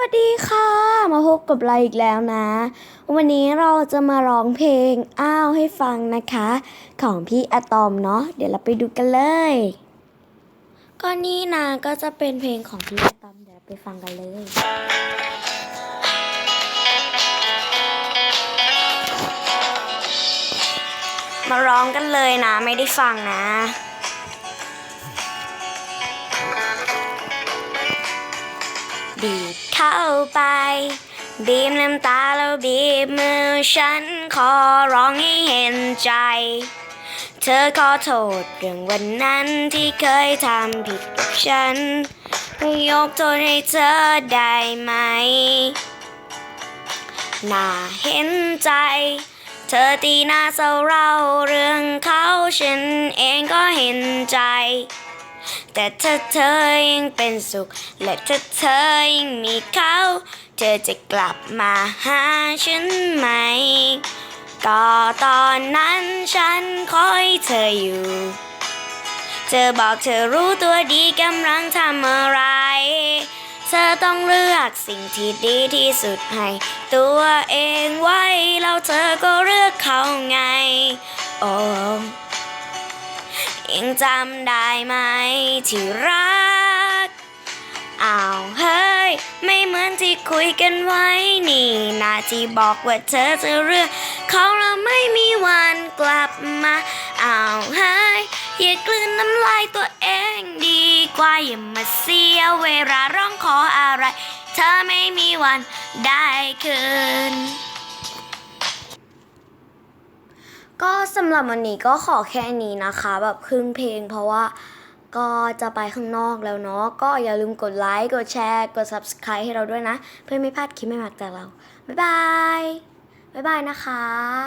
วัสดีค่ะ มาพบกับเราอีกแล้วนะ วันนี้เราจะมาร้องเพลงอ้าวให้ฟังนะคะ ของพี่อะตอมเนาะเดี๋ยวเราไปดูกันเลยก็นี่นะก็จะเป็นเพลงของพี่อะตอมเดี๋ยวเราไปฟังกันเลยมาร้องกันเลยนะ ไม่ได้ฟังนะบีบ เข้าไปบีบน้ำตาแล้วบีบมือฉันขอร้องให้เห็นใจ เธอขอโทษเรื่องวันนั้นที่เคยทำผิดกับฉันยกโทษให้เธอได้ไหม น่าเห็นใจ เธอตีหน้าเศร้าเราเรื่องเขาฉันเองก็เห็นใจ แต่ถ้าเธอยังเป็นสุข และถ้าเธอยังมีเขา เธอจะกลับมาหาฉันไหม ก็ตอนนั้นฉันคอยเธออยู่ เธอบอกเธอรู้ตัวดีกำลังทำอะไร เธอต้องเลือกสิ่งที่ดีที่สุดให้ตัวเองไว้ แล้วเธอก็เลือกเขาไง โอ้ ยังจำได้ไหมที่รัก อ้าวเฮ้ย ไม่เหมือนที่คุยกันไว้ นี่นาที่บอกว่าเธอจะเลือกเขาแล้วไม่มีวันกลับมา อ้าวเฮ้ย อย่ากลืนน้ำลายตัวเองดีกว่าอย่ามาเสียเวลาร้องขออะไร เธอไม่มีวันได้คืน ก็สำหรับวันนี้ก็ขอแค่นี้นะคะ แบบครึ่งเพลง เพราะว่าก็จะไปข้างนอกแล้วเนาะก็อย่าลืมกดไลค์กดแชร์กด subscribe ให้เราด้วยนะ เพื่อไม่พลาดคลิปใหม่ๆจากเรา บ๊ายบาย บ๊ายบายนะคะ